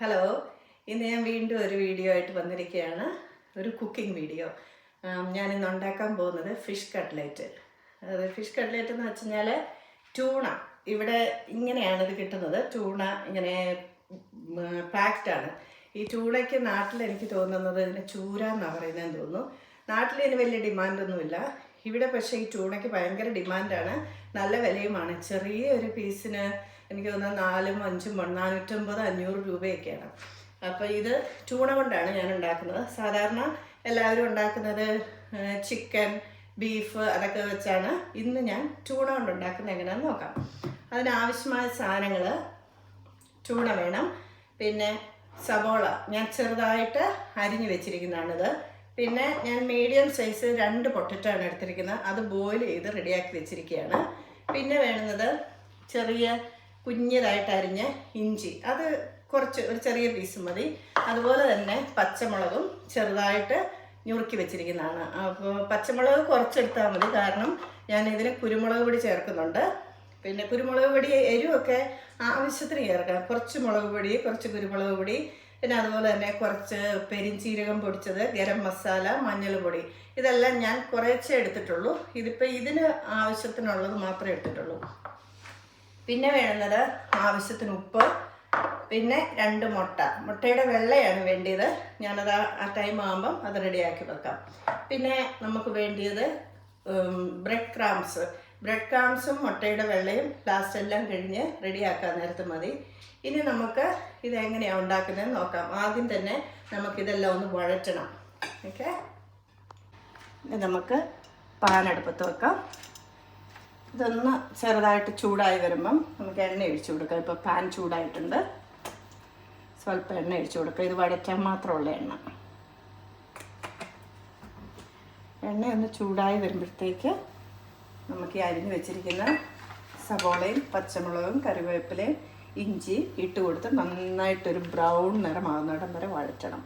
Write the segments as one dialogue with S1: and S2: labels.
S1: Hello ഇന്ന് ഞാൻ വീണ്ടും ഒരു വീഡിയോ ആയിട്ട് വന്നിരിക്കുകയാണ്. ഒരു കുക്കിംഗ് വീഡിയോ ഞാൻ ഇന്ന് ഉണ്ടാക്കാൻ പോകുന്നത് ഫിഷ് കട്ട്ലേറ്റ് അത് ഫിഷ് കട്ട്ലേറ്റ് എന്ന് വെച്ച് ടൂണ ഇവിടെ ഇങ്ങനെയാണ് ഇത് കിട്ടുന്നത്. ടൂണ ഇങ്ങനെ പാക്ഡ് ആണ്. ഈ ടൂണയ്ക്ക് നാട്ടിൽ എനിക്ക് തോന്നുന്നത് ഇതിന് ചൂര എന്നാണ് പറയുന്നതെന്ന് തോന്നുന്നു. നാട്ടിൽ ഇതിന് വലിയ ഡിമാൻഡൊന്നുമില്ല ഇവിടെ പക്ഷേ ഈ ടൂണയ്ക്ക് ഭയങ്കര ഡിമാൻഡാണ് നല്ല വിലയുമാണ്. ചെറിയ ഒരു പീസിന് എനിക്ക് തോന്നുന്നത് നാലും അഞ്ചും നാനൂറ്റമ്പത് അഞ്ഞൂറ് രൂപയൊക്കെയാണ്. അപ്പോൾ ഇത് ചൂണ കൊണ്ടാണ് ഞാൻ ഉണ്ടാക്കുന്നത്. സാധാരണ എല്ലാവരും ഉണ്ടാക്കുന്നത് ചിക്കൻ ബീഫ് അതൊക്കെ വെച്ചാണ്. ഇന്ന് ഞാൻ ചൂണ കൊണ്ട് ഉണ്ടാക്കുന്നത് എങ്ങനെയാണെന്ന് നോക്കാം. അതിനാവശ്യമായ സാധനങ്ങൾ ചൂണ വേണം. പിന്നെ സബോള ഞാൻ ചെറുതായിട്ട് അരിഞ്ഞു വെച്ചിരിക്കുന്നതാണിത്. പിന്നെ ഞാൻ മീഡിയം സൈസ് രണ്ട് പൊട്ടറ്റോ ആണ് എടുത്തിരിക്കുന്നത്. അത് ബോയിൽ ചെയ്ത് റെഡിയാക്കി വെച്ചിരിക്കുകയാണ്. പിന്നെ വേണുന്നത് ചെറിയ കുഞ്ഞതായിട്ട് അരിഞ്ഞ ഇഞ്ചി. അത് കുറച്ച് ഒരു ചെറിയ പീസ് മതി. അതുപോലെ തന്നെ പച്ചമുളകും ചെറുതായിട്ട് ഞുറുക്കി വെച്ചിരിക്കുന്നതാണ്. അപ്പോൾ പച്ചമുളക് കുറച്ചെടുത്താൽ മതി. കാരണം ഞാൻ ഇതിന് കുരുമുളക് പൊടി ചേർക്കുന്നുണ്ട്. പിന്നെ കുരുമുളക് പൊടി എരിവൊക്കെ ആവശ്യത്തിന് ചേർക്കണം കുറച്ച് മുളക് പൊടി കുറച്ച് കുരുമുളക് പൊടി. പിന്നെ അതുപോലെ തന്നെ കുറച്ച് പെരിഞ്ചീരകം പൊടിച്ചത് ഗരം മസാല മഞ്ഞൾ പൊടി. ഇതെല്ലാം ഞാൻ കുറേച്ചേ എടുത്തിട്ടുള്ളൂ. ഇതിപ്പോൾ ഇതിന് ആവശ്യത്തിനുള്ളത് മാത്രമേ എടുത്തിട്ടുള്ളൂ. പിന്നെ വേണ്ടുന്നത് ആവശ്യത്തിന് ഉപ്പ് പിന്നെ രണ്ട് മുട്ട. മുട്ടയുടെ വെള്ളയാണ് വേണ്ടിയത്. ഞാനത് ആ- ടൈം ആകുമ്പം അത് റെഡിയാക്കി വെക്കാം. പിന്നെ നമുക്ക് വേണ്ടിയത് ബ്രെഡ് ക്രാംസ് ബ്രെഡ് ക്രാംസും മുട്ടയുടെ വെള്ളയും ലാസ്റ്റ് എല്ലാം കഴിഞ്ഞ് റെഡിയാക്കാൻ നേരത്ത് മതി. ഇനി നമുക്ക് ഇതെങ്ങനെയാണ് ഉണ്ടാക്കുന്നതെന്ന് നോക്കാം. ആദ്യം തന്നെ നമുക്കിതെല്ലാം ഒന്ന് വഴറ്റണം. ഓക്കെ നമുക്ക് പാനടുപ്പത്ത് വെക്കാം. ഇതൊന്ന് ചെറുതായിട്ട് ചൂടായി വരുമ്പം നമുക്ക് എണ്ണ ഒഴിച്ചു കൊടുക്കാം. ഇപ്പോൾ പാൻ ചൂടായിട്ടുണ്ട്. സ്വല്പം എണ്ണ ഒഴിച്ചു കൊടുക്കുക ഇത് വഴറ്റാൻ മാത്രമുള്ള എണ്ണ. എണ്ണ ഒന്ന് ചൂടായി വരുമ്പോഴത്തേക്ക് നമുക്ക് ഈ അരിഞ്ഞു വെച്ചിരിക്കുന്ന സവോളയും പച്ചമുളകും കറിവേപ്പിലയും ഇഞ്ചി ഇട്ട് കൊടുത്ത് നന്നായിട്ടൊരു ബ്രൗൺ നിറമാകുന്നിടം വരെ വഴറ്റണം.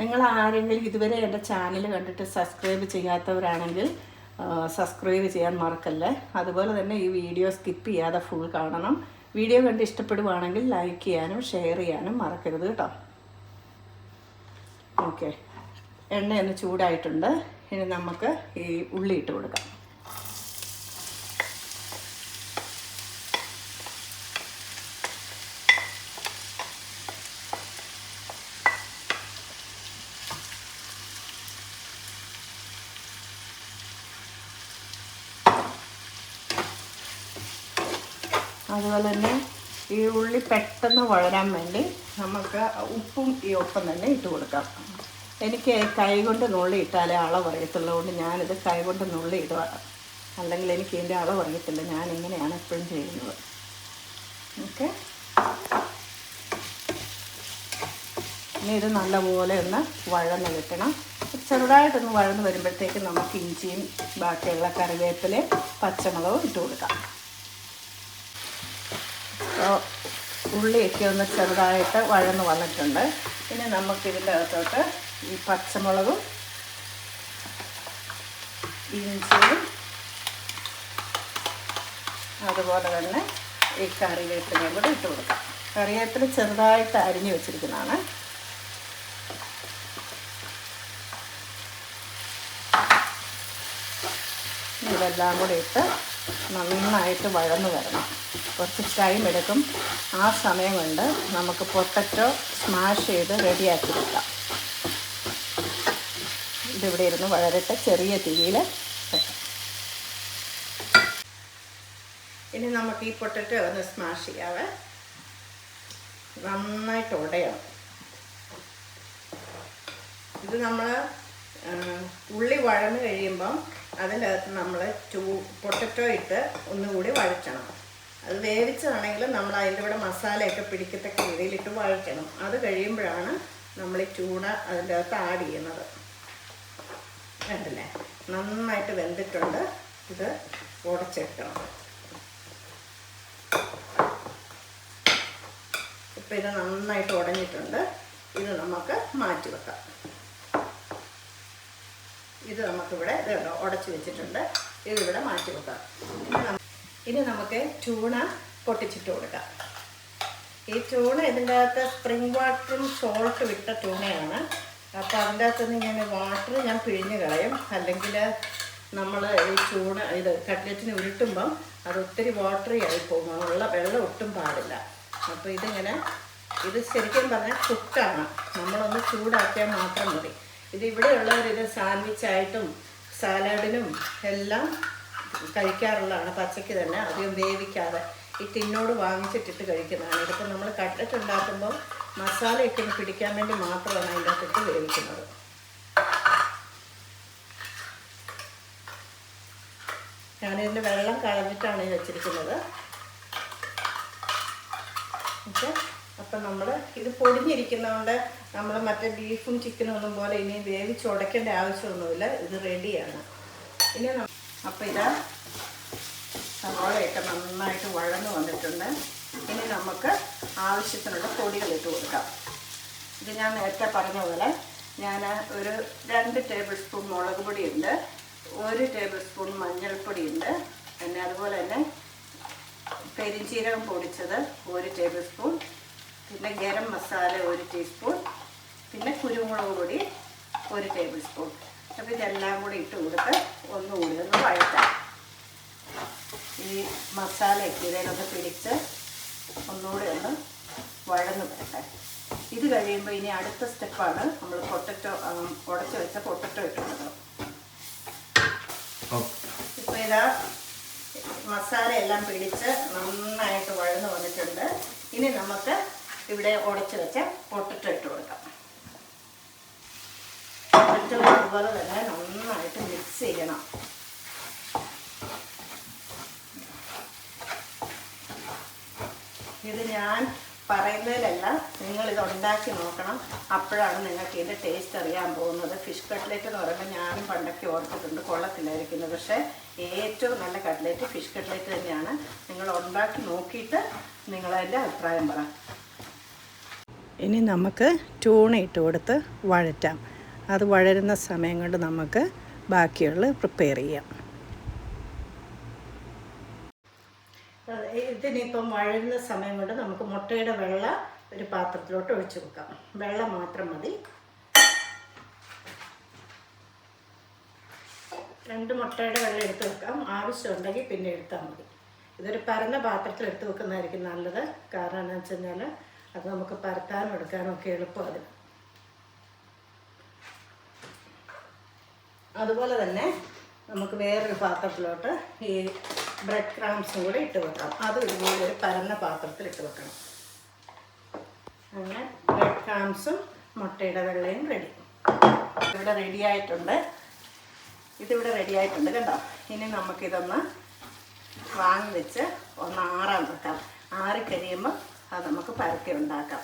S1: നിങ്ങൾ ആരെങ്കിലും ഇതുവരെ എന്റെ ചാനൽ കണ്ടിട്ട് സബ്സ്ക്രൈബ് ചെയ്യാത്തവരാണെങ്കിൽ സബ്സ്ക്രൈബ് ചെയ്യാൻ മറക്കല്ലേ? അതുപോലെ തന്നെ ഈ വീഡിയോ സ്കിപ്പ് ചെയ്യാതെ ഫുൾ കാണണം. വീഡിയോ കണ്ട് ഇഷ്ടപ്പെടുവാണെങ്കിൽ ലൈക്ക് ചെയ്യാനും ഷെയർ ചെയ്യാനും മറക്കരുത് കേട്ടോ. ഓക്കെ എണ്ണ ഒന്ന് ചൂടായിട്ടുണ്ട്. ഇനി നമുക്ക് ഈ ഉള്ളി ഇട്ട് കൊടുക്കാം. അതുപോലെ തന്നെ ഈ ഉള്ളി പെട്ടെന്ന് വളരാൻ വേണ്ടി നമുക്ക് ഉപ്പും ഈ ഒപ്പം തന്നെ ഇട്ട് കൊടുക്കാം. എനിക്ക് കൈകൊണ്ട് നുള്ളി ഇട്ടാലേ അളവ് അറിയത്തുള്ളൂ കൊണ്ട് ഞാനിത് കൈ കൊണ്ട് നുള്ളി ഇടുക. അല്ലെങ്കിൽ എനിക്ക് ഇതിന്റെ അറിയത്തില്ല ഞാൻ ഇങ്ങനെയാണ് എപ്പോഴും ചെയ്യുന്നത്. ഓക്കെ? ഇനി ഇത് നല്ലപോലെ ഒന്ന് വഴന്ന് കിട്ടണം. ചെറുതായിട്ടൊന്ന് വഴന്ന് വരുമ്പോഴത്തേക്ക് നമുക്ക് ഇഞ്ചിയും ബാക്കിയുള്ള കറിവേപ്പിലയും പച്ചമുളകും ഇട്ട് കൊടുക്കാം. ഉള്ളിയൊക്കെ ഒന്ന് ചെറുതായിട്ട് വഴന്ന് വന്നിട്ടുണ്ട്. ഇനി നമുക്കിതിന്റെ അകത്തോട്ട് ഈ പച്ചമുളകും ഇഞ്ചിയും അതുപോലെ തന്നെ ഈ കറിവേപ്പിലയും കൂടെ ഇട്ട് കൊടുക്കാം. കറിവേപ്പില ചെറുതായിട്ട് അരിഞ്ഞു വെച്ചിരിക്കുന്നതാണ്. ഇതെല്ലാം കൂടി ഇട്ട് നന്നായിട്ട് വഴന്നു വരണം. കുറച്ച് ടൈം എടുക്കും. ആ സമയം കൊണ്ട് നമുക്ക് പൊട്ടറ്റോ സ്മാഷ് ചെയ്ത് റെഡിയാക്കി വെക്കാം. ഇതിവിടെ ഇരുന്ന് വളരട്ടെ ചെറിയ തീയിൽ ഇനി നമുക്ക് ഈ പൊട്ടറ്റോ ഒന്ന് സ്മാഷ് ചെയ്യാവേ. നന്നായിട്ട് ഉടയണം. ഇത് നമ്മൾ ഉള്ളി വഴന്ന് കഴിയുമ്പം അതിന്റെ അകത്ത് നമ്മൾ ചൂ പൊട്ടറ്റോ ഇട്ട് ഒന്നുകൂടി വഴറ്റണം. അത് വേവിച്ചതാണെങ്കിൽ നമ്മൾ അതിന്റെ കൂടെ മസാലയൊക്കെ പിടിക്കത്തക്ക രീതിയിലിട്ട് വഴറ്റണം. അത് കഴിയുമ്പോഴാണ് നമ്മൾ ഈ ചൂട അതിന്റെ അകത്ത് ആഡ് ചെയ്യുന്നത്. കണ്ടില്ലേ? നന്നായിട്ട് വെന്തിട്ടുണ്ട്. ഇത് ഉടച്ചെടുക്കണം ഇപ്പം ഇത് നന്നായിട്ട് ഉടഞ്ഞിട്ടുണ്ട്. ഇത് നമുക്ക് മാറ്റി വെക്കാം. ഇത് നമുക്കിവിടെ ഇത് ഉടച്ചു വെച്ചിട്ടുണ്ട്. ഇതിവിടെ മാറ്റി വെക്കാം. ഇനി ഇനി നമുക്ക് ചൂണ പൊട്ടിച്ചിട്ട് കൊടുക്കാം. ഈ ചൂണ ഇതിന്റെ അകത്ത് സ്പ്രിംഗ് വാട്ടറും സോൾട്ട് വിട്ട ചൂണയാണ്. അപ്പോൾ അതിന്റെ അകത്ത് നിന്ന് ഇങ്ങനെ വാട്ടർ ഞാൻ പിഴിഞ്ഞ് കളയും. അല്ലെങ്കിൽ നമ്മൾ ഈ ചൂണ ഇത് കട്ട്ലറ്റിന് ഉരുട്ടുമ്പം അത് ഒത്തിരി വാട്ടറി ആയി പോകും. ഉള്ള വെള്ളം ഒട്ടും പാടില്ല. അപ്പോൾ ഇതിങ്ങനെ ഇത് ശരിക്കും പറഞ്ഞാൽ കുക്കാണ് നമ്മളൊന്ന് ചൂടാക്കിയാൽ മാത്രം മതി. ഇത് ഇവിടെയുള്ളവർ ഇത് സാൻഡ്വിച്ചായിട്ടും സാലഡിനും എല്ലാം കഴിക്കാറുള്ളതാണ് പച്ചയ്ക്ക് തന്നെ അധികം വേവിക്കാതെ ഈ ടിന്നോട് വാങ്ങിച്ചിട്ടിട്ട് കഴിക്കുന്നതാണ്. ഇതിപ്പോൾ നമ്മൾ കട്ട്ലറ്റ് ഉണ്ടാക്കുമ്പോൾ മസാലയൊക്കെ ഒന്ന് പിടിക്കാൻ വേണ്ടി മാത്രമാണ് അതിന്റെ അകത്തിട്ട് വേവിക്കുന്നത്. ഞാനിതിന്റെ വെള്ളം കളഞ്ഞിട്ടാണ് ഈ വെച്ചിരിക്കുന്നത്. ഓക്കെ. അപ്പം നമ്മൾ ഇത് പൊടിഞ്ഞിരിക്കുന്നതുകൊണ്ട് നമ്മൾ മറ്റേ ബീഫും ചിക്കനും ഒന്നും പോലെ ഇനി വേവിച്ചുടയ്ക്കേണ്ട ആവശ്യമൊന്നുമില്ല. ഇത് റെഡിയാണ് ഇനി അപ്പം ഇതാ സവാളയൊക്കെ നന്നായിട്ട് വഴന്നു വന്നിട്ടുണ്ട്. ഇനി നമുക്ക് ആവശ്യത്തിനുള്ള പൊടികൾ ഇട്ട് കൊടുക്കാം. ഇത് ഞാൻ നേരത്തെ പറഞ്ഞ പോലെ ഞാൻ ഒരു രണ്ട് ടേബിൾ സ്പൂൺ മുളക് പൊടിയുണ്ട് ഒരു ടേബിൾ സ്പൂൺ മഞ്ഞൾപ്പൊടിയുണ്ട് പിന്നെ അതുപോലെ തന്നെ പെരിഞ്ചീരകം പൊടിച്ചത് ഒരു ടേബിൾ സ്പൂൺ പിന്നെ ഗരം മസാല ഒരു ടീസ്പൂൺ പിന്നെ കുരുമുളക് പൊടി ഒരു ടേബിൾ സ്പൂൺ. അപ്പോൾ ഇതെല്ലാം കൂടി ഇട്ട് കൊടുത്ത് ഒന്നുകൂടി ഒന്ന് വഴറ്റാം. ഈ മസാലയൊക്കെ ഇതിലൊന്ന് പിടിച്ച് ഒന്നുകൂടി ഒന്ന് വഴന്ന് വരട്ടെ. ഇത് കഴിയുമ്പോൾ ഇനി അടുത്ത സ്റ്റെപ്പാണ് നമ്മൾ പൊട്ടറ്റോ ഉടച്ച് വെച്ച പൊട്ടറ്റോ ഇട്ടുള്ളത് ഇപ്പോൾ ഇതാ മസാല എല്ലാം പിടിച്ച് നന്നായിട്ട് വഴന്ന് വന്നിട്ടുണ്ട്. ഇനി നമുക്ക് ഇവിടെ ഉടച്ച് വെച്ച പൊട്ടറ്റോ ഇട്ട് കൊടുക്കാം. പൊട്ടറ്റോ അതുപോലെ തന്നെ നന്നായിട്ട് മിക്സ് ചെയ്യണം. ഇത് ഞാൻ പറയുന്നതിലല്ല നിങ്ങൾ ഇത് ഉണ്ടാക്കി നോക്കണം. അപ്പോഴാണ് നിങ്ങൾക്ക് ഇതിന്റെ ടേസ്റ്റ് അറിയാൻ പോകുന്നത്. ഫിഷ് കട്ട്ലേറ്റ് എന്ന് പറയുമ്പോൾ ഞാനും പണ്ടൊക്കെ ഓർത്തിട്ടുണ്ട് കൊള്ളത്തില്ലായിരിക്കുന്നത്. പക്ഷേ ഏറ്റവും നല്ല കട്ട്ലേറ്റ് ഫിഷ് കട്ട്ലേറ്റ് തന്നെയാണ്. നിങ്ങൾ ഉണ്ടാക്കി നോക്കിയിട്ട് നിങ്ങളതിന്റെ അഭിപ്രായം പറ. ഇനി നമുക്ക് ട്യൂണ ഇട്ട് കൊടുത്ത് വഴറ്റാം. അത് വഴരുന്ന സമയം കൊണ്ട് നമുക്ക് ബാക്കിയുള്ള പ്രിപ്പയർ ചെയ്യാം. ഇതിനിപ്പം വഴരുന്ന സമയം കൊണ്ട് നമുക്ക് മുട്ടയുടെ വെള്ള ഒരു പാത്രത്തിലോട്ട് ഒഴിച്ചു വെക്കാം. വെള്ളം മാത്രം മതി. രണ്ട് മുട്ടയുടെ വെള്ളം എടുത്ത് വെക്കാം. ആവശ്യമുണ്ടെങ്കിൽ പിന്നെ എടുത്താൽ മതി. ഇതൊരു പരന്ന പാത്രത്തിൽ എടുത്ത് വെക്കുന്നതായിരിക്കും നല്ലത്. കാരണം എന്താണെന്ന് വെച്ച് കഴിഞ്ഞാൽ അത് നമുക്ക് പരത്താനും എടുക്കാനും ഒക്കെ എളുപ്പം അതുപോലെ തന്നെ നമുക്ക് വേറൊരു പാത്രത്തിലോട്ട് ഈ ബ്രെഡ് ക്രാംസും കൂടെ ഇട്ട് വെക്കാം. അത് ഇതുപോലെ ഒരു പരന്ന പാത്രത്തിൽ ഇട്ട് വെക്കണം. അങ്ങനെ ബ്രെഡ് ക്രാംസും മുട്ടയുടെ വെള്ളയും റെഡി ഇവിടെ റെഡി ആയിട്ടുണ്ട്. ഇതിവിടെ റെഡി ആയിട്ടുണ്ട് കണ്ടോ? ഇനി നമുക്കിതൊന്ന് വാങ്ങി വെച്ച് ഒന്ന് ആറാൻ വെക്കാം. ആറിക്കഴിയുമ്പോൾ അത് നമുക്ക് പരത്തി ഉണ്ടാക്കാം.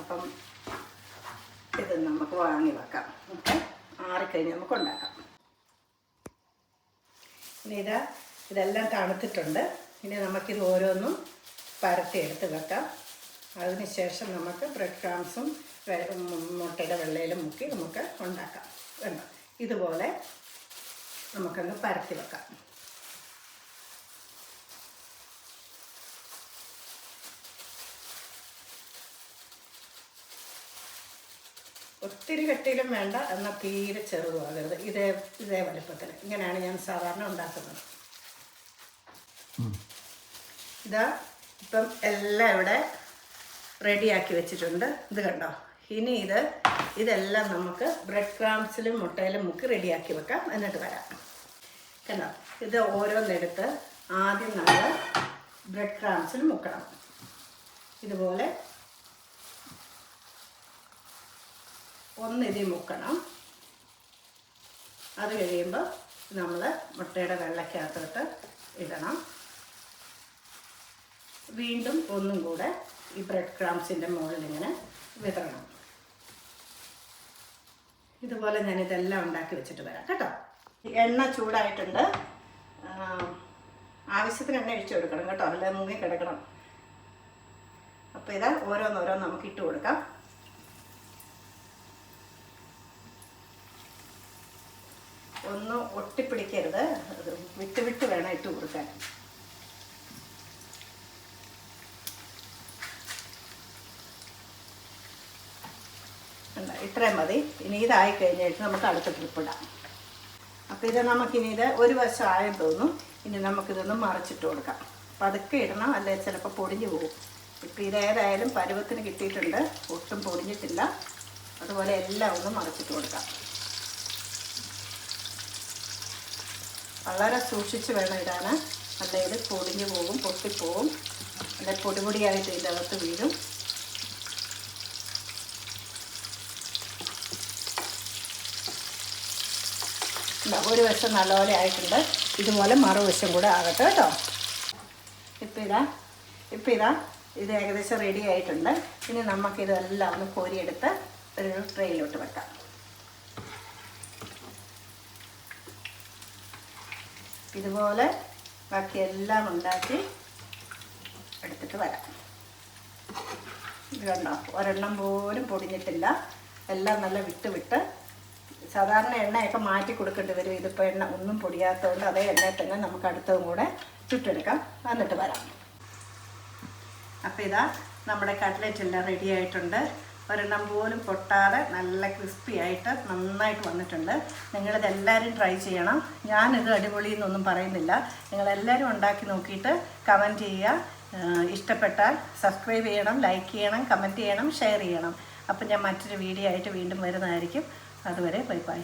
S1: അപ്പം ഇത് നമുക്ക് വാങ്ങി വെക്കാം. ഓക്കെ? ആറിക്കഴിഞ്ഞ് നമുക്ക് ഉണ്ടാക്കാം. ഇനി ഇതാ ഇതെല്ലാം തണുത്തിട്ടുണ്ട്. ഇനി നമുക്കിത് ഓരോന്നും പരത്തി എടുത്ത് വെക്കാം. അതിനുശേഷം നമുക്ക് ബ്രെഡ് ക്രാംസും മുട്ടയുടെ വെള്ളയിലും മുക്കി നമുക്ക് ഉണ്ടാക്കാം. വേണ്ട ഇതുപോലെ നമുക്കങ്ങ് പരത്തി വെക്കാം. ഒത്തിരി കട്ടിയിലും വേണ്ട എന്നാൽ തീരെ ചെറുതുമാകരുത് ഇതേ ഇതേ വലുപ്പത്തിൽ ഇങ്ങനെയാണ് ഞാൻ സാധാരണ ഉണ്ടാക്കുന്നത്. ഇതാ ഇപ്പം എല്ലാം ഇവിടെ റെഡിയാക്കി വെച്ചിട്ടുണ്ട്. ഇത് കണ്ടോ? ഇനി ഇത് ഇതെല്ലാം നമുക്ക് ബ്രെഡ് ക്രാംസിലും മുട്ടയിലും മുക്കി റെഡിയാക്കി വെക്കാം. എന്നിട്ട് വരാം. കണ്ടോ? ഇത് ഓരോന്നെടുത്ത് ആദ്യം നമ്മൾ ബ്രെഡ് ക്രാംസിൽ മുക്കണം. ഇതുപോലെ ഒന്ന് ഇതിൽ മുക്കണം. അത് കഴിയുമ്പോൾ നമ്മൾ മുട്ടയുടെ വെള്ളക്കകത്തോട്ട് ഇടണം. വീണ്ടും ഒന്നും കൂടെ ഈ ബ്രെഡ് ക്രാംസിന്റെ മുകളിൽ ഇങ്ങനെ വിതറണം. ഇതുപോലെ ഞാൻ ഇതെല്ലാം ഉണ്ടാക്കി വെച്ചിട്ട് വരാം കേട്ടോ. എണ്ണ ചൂടായിട്ടുണ്ട്. ആവശ്യത്തിന് എണ്ണ ഒഴിച്ചു കൊടുക്കണം കേട്ടോ. അല്ലെങ്കിൽ മുങ്ങി കിടക്കണം. അപ്പോൾ ഇത് ഓരോന്നോരോന്ന് നമുക്ക് ഇട്ട് കൊടുക്കാം. ഒന്നും ഒട്ടിപ്പിടിക്കരുത്. വിട്ട് വിട്ട് വേണം ഇട്ട് കൊടുക്കാൻ. ഇത്രയും മതി. ഇനി ഇതായി കഴിഞ്ഞിട്ട് നമുക്ക് അടുത്ത ട്രിപ്പിടാം അപ്പോൾ ഇത് നമുക്കിനി ഇത് ഒരു വശം ആയം തോന്നും ഇനി നമുക്കിതൊന്ന് മറിച്ചിട്ട് കൊടുക്കാം. പതുക്കെ ഇടണം. അല്ലെങ്കിൽ ചിലപ്പോൾ പൊടിഞ്ഞു പോകും. ഇപ്പം ഇതേതായാലും പരുവത്തിന് കിട്ടിയിട്ടുണ്ട്. ഒട്ടും പൊടിഞ്ഞിട്ടില്ല. അതുപോലെ എല്ലാം ഒന്ന് മറിച്ചിട്ട് കൊടുക്കാം. വളരെ സൂക്ഷിച്ച് വേണം ഇടാൻ അല്ലെങ്കിൽ പൊടിഞ്ഞ് പോകും പൊട്ടിപ്പോവും. അല്ലെ പൊടിപൊടിയായിട്ട് ഇതിന്റെ അകത്ത് വീഴും ഒരു വശം നല്ലപോലെ ആയിട്ടുണ്ട്. ഇതുപോലെ മറുവശം കൂടെ ആകട്ടെ കേട്ടോ. ഇപ്പം ഇതാ ഇപ്പം ഇതാ ഇത് ഏകദേശം റെഡി ആയിട്ടുണ്ട്. ഇനി നമുക്കിതെല്ലാം ഒന്ന് കോരിയെടുത്ത് ഒരു ട്രെയിലോട്ട് വെക്കാം. ഇതുപോലെ ബാക്കിയെല്ലാം ഉണ്ടാക്കി എടുത്തിട്ട് വരാം. ഇത് ഒരെണ്ണം പോലും പൊടിഞ്ഞിട്ടില്ല. എല്ലാം നല്ല വിട്ട് വിട്ട്. സാധാരണ എണ്ണയൊക്കെ മാറ്റി കൊടുക്കേണ്ടി വരും. ഇതിപ്പോൾ എണ്ണ ഒന്നും പൊടിയാത്തതുകൊണ്ട് അതേ എണ്ണയിൽ തന്നെ നമുക്ക് അടുത്തതും കൂടെ ചുട്ടെടുക്കാം. എന്നിട്ട് വരാം. അപ്പോൾ ഇതാ നമ്മുടെ കട്ട്ലറ്റ് എല്ലാം റെഡി ആയിട്ടുണ്ട്. ഒരെണ്ണം പോലും പൊട്ടാതെ നല്ല ക്രിസ്പി ആയിട്ട് നന്നായിട്ട് വന്നിട്ടുണ്ട്. നിങ്ങളിത് എല്ലാവരും ട്രൈ ചെയ്യണം. ഞാനിത് അടിപൊളി എന്നൊന്നും പറയുന്നില്ല. നിങ്ങളെല്ലാവരും ഉണ്ടാക്കി നോക്കിയിട്ട് കമന്റ് ചെയ്യുക. ഇഷ്ടപ്പെട്ടാൽ സബ്സ്ക്രൈബ് ചെയ്യണം ലൈക്ക് ചെയ്യണം കമന്റ് ചെയ്യണം ഷെയർ ചെയ്യണം. അപ്പം ഞാൻ മറ്റൊരു വീഡിയോ ആയിട്ട് വീണ്ടും വരുന്നതായിരിക്കും. അതുവരെ ബൈ ബൈ